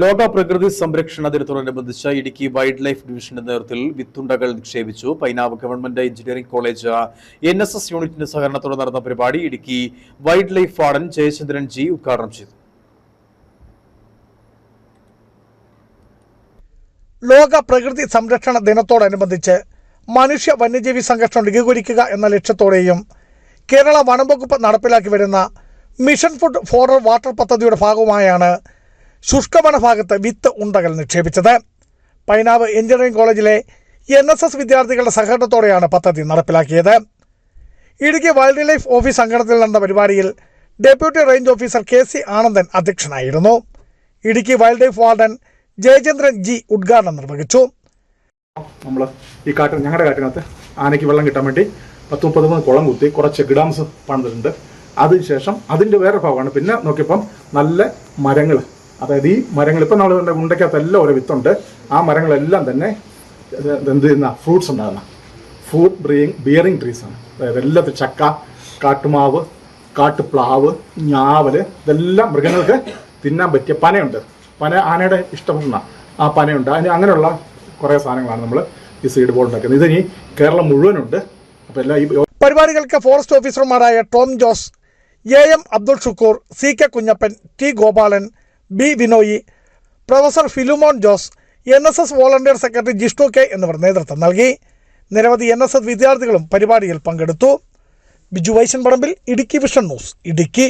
ലോക പ്രകൃതി സംരക്ഷണ ദിനത്തോടനുബന്ധിച്ച് ഇടുക്കി വൈൽഡ് ലൈഫ് ഡിവിഷന്റെ നേതൃത്വത്തിൽ വിത്തുണ്ടകൾ നിക്ഷേപിച്ചു. Painavu government engineering college N S S യൂണിറ്റിന്റെ സഹകരണത്തോടെ നടന്ന പരിപാടി Idukki wildlife warden Jayachandran G ഉദ്ഘാടനം ചെയ്തു. ലോക പ്രകൃതി സംരക്ഷണ ദിനത്തോടനുബന്ധിച്ച് മനുഷ്യ വന്യജീവി സംഘർഷം ലഘൂകരിക്കുക എന്ന ലക്ഷ്യത്തോടെയും കേരള വനം വകുപ്പ് നടപ്പിലാക്കി വരുന്ന മിഷൻ ഫുഡ് ഫോർ വാട്ടർ പദ്ധതിയുടെ ഭാഗമായാണ് ശുഷ്കവന ഭാഗത്ത് വിത്ത് ഉണ്ടകൾ നിക്ഷേപിച്ചത്. പൈനാവ് എഞ്ചിനീയറിംഗ് കോളേജിലെ എൻ എസ് എസ് വിദ്യാർത്ഥികളുടെ സഹകരണത്തോടെയാണ് പദ്ധതി നടപ്പിലാക്കിയത്. ഇടുക്കി വൈൽഡ് ലൈഫ് ഓഫീസ് സംഘടനയിൽ നടന്ന പരിപാടിയിൽ deputy range officer K C Anandan അധ്യക്ഷനായിരുന്നു. Idukki wildlife warden Jayachandran G ഉദ്ഘാടനം നിർവഹിച്ചു. നമ്മൾ ഈ കാട്ടിൽ ഞങ്ങളുടെ കാട്ടിനകത്ത് ആനയ്ക്ക് വെള്ളം കിട്ടാൻ വേണ്ടി പത്ത് മുപ്പത് മൂന്ന് കുളം കുത്തി കുറച്ച് ഗിഡാംസ് പണിതിട്ടുണ്ട്. അതിനുശേഷം അതിന്റെ വേറെ ഭാഗമാണ്. പിന്നെ നോക്കിയപ്പം നല്ല മരങ്ങൾ അതായത് ഈ മരങ്ങൾ ഇപ്പം നമ്മൾ കണ്ട എല്ലാം ഓരോ വിത്തുണ്ട്. ആ മരങ്ങളെല്ലാം തന്നെ എന്ത് ചെയ്യുന്ന ഫ്രൂട്ട്സ് ഉണ്ടാകുന്ന. ഫ്രൂട്ട് ബ്രിയിങ് ബിയറിങ് ട്രീസ് ആണ്. അതായത് എല്ലാത്തിനും ചക്ക കാട്ടുമാവ് കാട്ടുപ്ലാവ് ഞാവൽ ഇതെല്ലാം മൃഗങ്ങൾക്ക് തിന്നാൻ പറ്റിയ പനയുണ്ട്. പന ആനയുടെ ഇഷ്ടപ്പെടുന്ന ആ പനയുണ്ട്. അതിന് അങ്ങനെയുള്ള കുറേ സാധനങ്ങളാണ് നമ്മൾ ഈ സീഡ് ബോൾ ഉണ്ടാക്കുന്നത്. ഇതിനി കേരളം മുഴുവനുണ്ട്. അപ്പോൾ എല്ലാ ഈ പരിപാടികൾക്ക് ഫോറസ്റ്റ് ഓഫീസർമാരായ Tom Jose A M Abdul Shukkoor C K Kunjappan T Gopalan B Binoy professor Philumon Jose N S S volunteer secretary Jishnu K എന്നിവർ നേതൃത്വം നൽകി. നിരവധി എൻ എസ് എസ് വിദ്യാർത്ഥികളും പരിപാടിയിൽ പങ്കെടുത്തു. Biju Vaishan Parambil Idukki vision news Idukki.